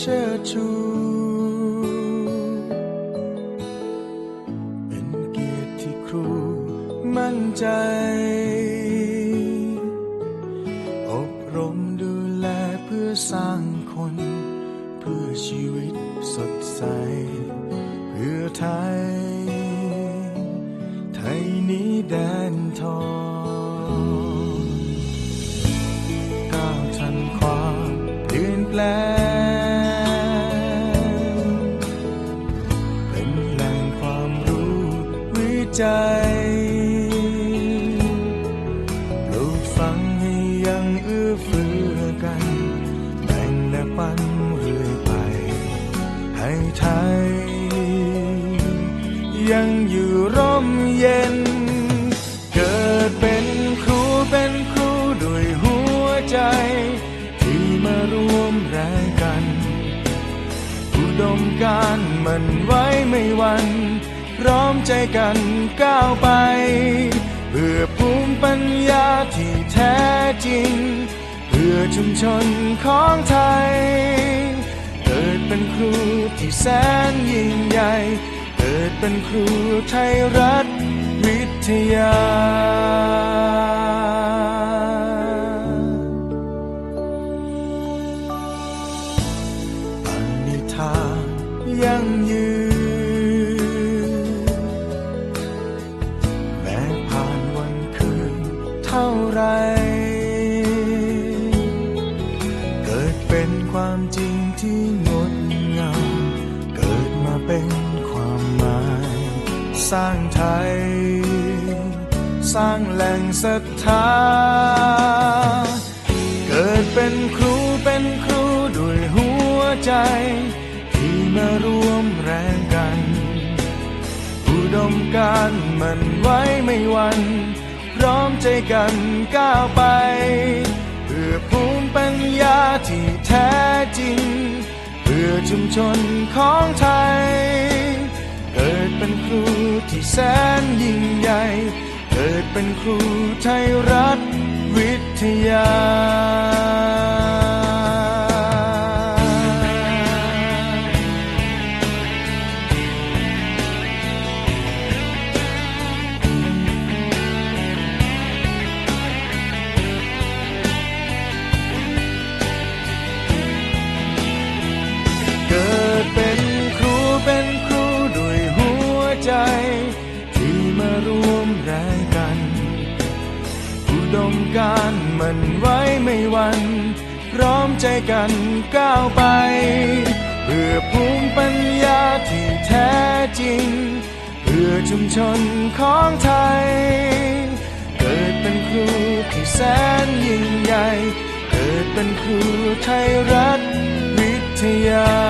เชิดชูเป็นเกียรติที่ครูมั่นใจ อบรมดูแลเพื่อสร้างคน เพื่อชีวิตสดใส เพื่อไทย วิจัยปลูกฝังให้ยังเอื้อเฟื้อกัน แบ่งและปันเรื่อยไป ให้ไทย ยังอยู่ร่มเย็น เกิดเป็นครูเป็นครูด้วยหัวใจ ที่มารวมแรงกันอุดมการมันไว้ไม่วัน พร้อมใจกันก้าวไป เพื่อภูมิปัญญาที่แท้จริง เพื่อชุมชนของไทย เกิดเป็นครูที่แสนยิ่งใหญ่ เกิดเป็นครูไทยรัฐวิทยา สร้างไทย สร้างแหล่งศรัทธา เกิดเป็นครูเป็นครูด้วยหัวใจ ที่มารวมแรงกัน อุดมการมันไว้ไม่วัน พร้อมใจกันก้าวไป เพื่อภูมิปัญญาที่แท้จริง เพื่อชุมชนของไทย แสนยิ่งใหญ่ เกิดเป็นครูไทยรัฐวิทยา มแรงกันอุดมการมันไว้ไม่วันพร้อมใจกันก้าวไป เพื่อภูมิปัญญาที่แท้จริง เพื่อชุมชนของไทย เกิดเป็นครูที่แสนยิ่งใหญ่ เกิดเป็นครูไทยรัฐวิทยา